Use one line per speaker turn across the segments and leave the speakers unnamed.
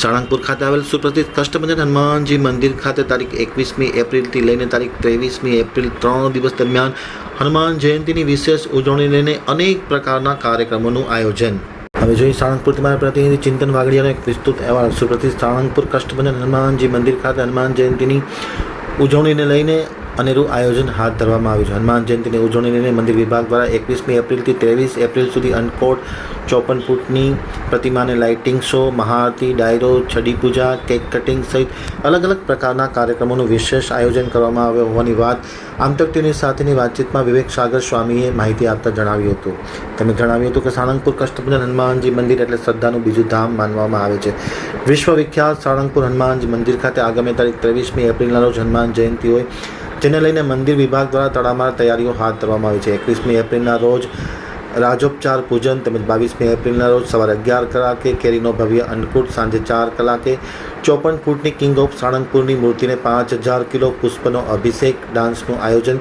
સાળંગપુર ખાતે આવેલ સુપ્રસિદ્ધ કષ્ટભંજન હનુમાનજી મંદિર ખાતે તારીખ એકવીસમી એપ્રિલથી લઈને તારીખ ત્રેવીસમી એપ્રિલ ત્રણ દિવસ દરમિયાન હનુમાન જયંતીની વિશેષ ઉજવણી લઈને અનેક પ્રકારના કાર્યક્રમોનું આયોજન. હવે જોઈએ સાળંગપુરથી મારા પ્રતિનિધિ ચિંતન વાગડિયાનો એક વિસ્તૃત અહેવાલ. સુપ્રસિદ્ધ સાળંગપુર કષ્ટભંજન હનુમાનજી મંદિર ખાતે હનુમાન જયંતીની ઉજવણીને લઈને અનેરું આયોજન હાથ ધરવામાં આવ્યું છે. હનુમાન જયંતીની ઉજવણીને મંદિર વિભાગ દ્વારા એકવીસમી એપ્રિલથી ત્રેવીસ એપ્રિલ સુધી અનકોટ ચોપન ફૂટની પ્રતિમાને લાઇટિંગ શો, મહાઆરતી, ડાયરો, છડી પૂજા, કેક કટિંગ સહિત અલગ અલગ પ્રકારના કાર્યક્રમોનું વિશેષ આયોજન કરવામાં આવ્યું હોવાની વાત આમતકટીની સાથેની વાતચીતમાં વિવેક સાગર સ્વામીએ માહિતી આપતા જણાવ્યું હતું. તેમણે જણાવ્યું હતું કે સાળંગપુર કષ્ટભંજન હનુમાનજી મંદિર એટલે શ્રદ્ધાનું બીજું ધામ માનવામાં આવે છે. વિશ્વવિખ્યાત સાળંગપુર હનુમાનજી મંદિર ખાતે આગામી તારીખ ત્રેવીસમી એપ્રિલના રોજ હનુમાન જયંતિ હોય જેને લઈને મંદિર વિભાગ દ્વારા તડામાર તૈયારીઓ હાથ ધરવામાં આવી છે. એકવીસમી એપ્રિલના રોજ રાજોપચાર પૂજન તેમજ બાવીસમી એપ્રિલના રોજ સવારે અગિયાર કલાકે કેરીનો ભવ્ય અન્નકૂટ, સાંજે ચાર કલાકે ચોપન ફૂટની કિંગ ઓફ સાળંગપુરની મૂર્તિને પાંચ હજાર કિલો પુષ્પનો અભિષેક, ડાન્સનું આયોજન,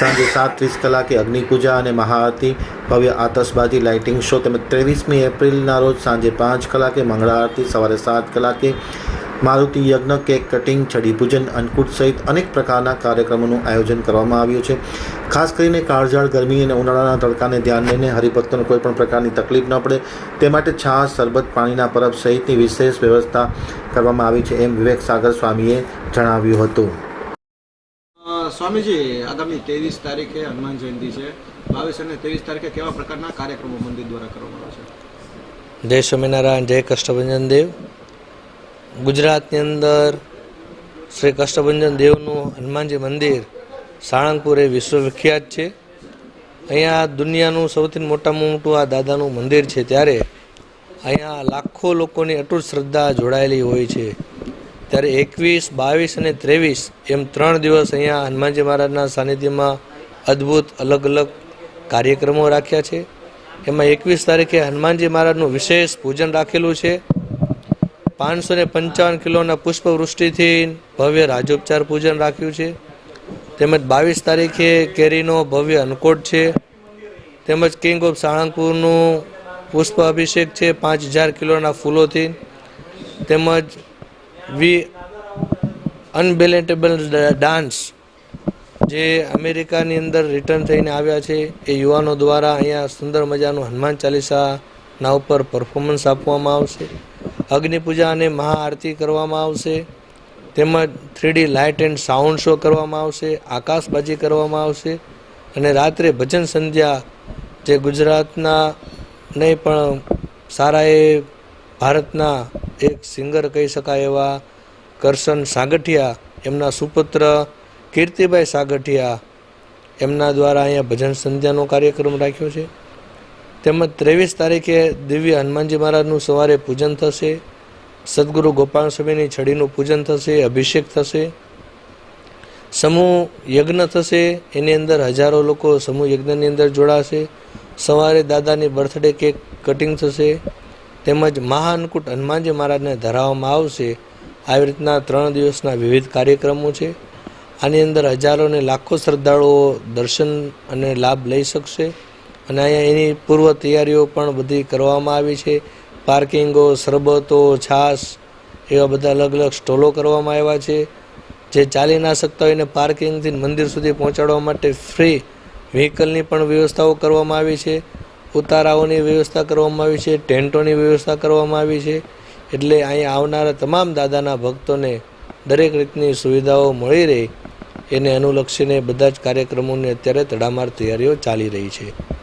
સાંજે સાત ત્રીસ કલાકે અગ્નિપૂજા અને મહાઆરતી, ભવ્ય આતશબાજી, લાઇટિંગ શો તેમજ ત્રેવીસમી એપ્રિલના રોજ સાંજે પાંચ કલાકે મંગળા આરતી સવારે સાત કલાકે મારુતિ યજ્ઞ કેક કટિંગ છડી પૂજન અન્નકૂટ સહિત અનેક પ્રકારના કાર્યક્રમોનું આયોજન કરવામાં આવ્યું છે. ખાસ કરીને કાળઝાળ ગરમી અને ઉનાળાના તડકાને ધ્યાન લઈને હરિભક્તોને કોઈ પણ પ્રકારની તકલીફ ન પડે. તે માટે છાશ શરબત પાણીના પરબ સહિતની વિશેષ વ્યવસ્થા કરવામાં આવી છે એમ વિવેક સાગર સ્વામીએ જણાવ્યું હતું.
સ્વામીજી આગામી ત્રેવીસ તારીખે હનુમાન જયંતિ છે. બાવીસ અને ત્રેવીસ તારીખે કેવા પ્રકારના કાર્યક્રમો મંદિર દ્વારા કરવામાં આવશે
જય સ્વામિનારાયણ જય કષ્ટભંજન દેવ. ગુજરાતની અંદર શ્રી કષ્ટભંજન દેવનું હનુમાનજી મંદિર સાળંગપુર એ વિશ્વવિખ્યાત છે. અહીંયા દુનિયાનું સૌથી મોટામાં મોટું આ દાદાનું મંદિર છે ત્યારે અહીંયા લાખો લોકોની અટૂટ શ્રદ્ધા જોડાયેલી હોય છે. ત્યારે એકવીસ, બાવીસ અને ત્રેવીસ એમ ત્રણ દિવસ અહીંયા હનુમાનજી મહારાજના સાનિધ્યમાં અદ્ભુત અલગ અલગ કાર્યક્રમો રાખ્યા છે. એમાં એકવીસ તારીખે હનુમાનજી મહારાજનું વિશેષ પૂજન રાખેલું છે. પાંચસો ને પંચાવન કિલોના પુષ્પવૃષ્ટિથી ભવ્ય રાજોપચાર પૂજન રાખ્યું છે. તેમજ બાવીસ તારીખે કેરીનો ભવ્ય અન્નકોટ છે. તેમજ કિંગ ઓફ સાળંગપુરનું પુષ્પ અભિષેક છે પાંચ હજાર કિલોના ફૂલોથી. તેમજ વી અનબેલેન્ટેબલ ડાન્સ જે અમેરિકાની અંદર રિટર્ન થઈને આવ્યા છે. એ યુવાનો દ્વારા અહીંયા સુંદર મજાનું હનુમાન ચાલીસાના ઉપર પરફોર્મન્સ આપવામાં આવશે. અગ્નિ પૂજા અને મહાઆરતી કરવામાં આવશે. તેમજ three D light and sound show કરવામાં આવશે. આકાશબાજી કરવામાં આવશે. અને રાત્રે ભજન સંધ્યા જે ગુજરાતના નહીં પણ સારા એ ભારતના એક સિંગર કહી શકાય એવા કરશન સાગઠિયા, એમના સુપુત્ર કીર્તિભાઈ સાગઠિયા, એમના દ્વારા અહીંયા ભજન સંધ્યાનો કાર્યક્રમ રાખ્યો છે. તેમજ ત્રેવીસ તારીખે દિવ્ય હનુમાનજી મહારાજનું સવારે પૂજન થશે. સદગુરુ ગોપાલ સ્વામીની છડીનું પૂજન થશે, અભિષેક થશે. સમૂહ યજ્ઞ થશે, એની અંદર હજારો લોકો સમૂહ યજ્ઞની અંદર જોડાશે. સવારે દાદાની બર્થડે કેક કટિંગ થશે. તેમજ મહાઅન્કુટ હનુમાનજી મહારાજને ધરાવવામાં આવશે. આવી રીતના ત્રણ દિવસના વિવિધ કાર્યક્રમો છે. આની અંદર હજારો ને લાખો શ્રદ્ધાળુઓ દર્શન અને લાભ લઈ શકશે. અને અહીંયા એની પૂર્વ તૈયારીઓ પણ બધી કરવામાં આવી છે. પાર્કિંગો, શરબતો, છાશ એવા બધા અલગ અલગ સ્ટોલો કરવામાં આવ્યા છે. જે ચાલી ના શકતા હોય એને પાર્કિંગથી મંદિર સુધી પહોંચાડવા માટે ફ્રી વ્હીકલની પણ વ્યવસ્થાઓ કરવામાં આવી છે. ઉતારાઓની વ્યવસ્થા કરવામાં આવી છે, ટેન્ટોની વ્યવસ્થા કરવામાં આવી છે. એટલે અહીં આવનારા તમામ દાદાના ભક્તોને દરેક રીતની સુવિધાઓ મળી રહે. એને અનુલક્ષીને બધા જ કાર્યક્રમોની અત્યારે તડામાર તૈયારીઓ ચાલી રહી છે.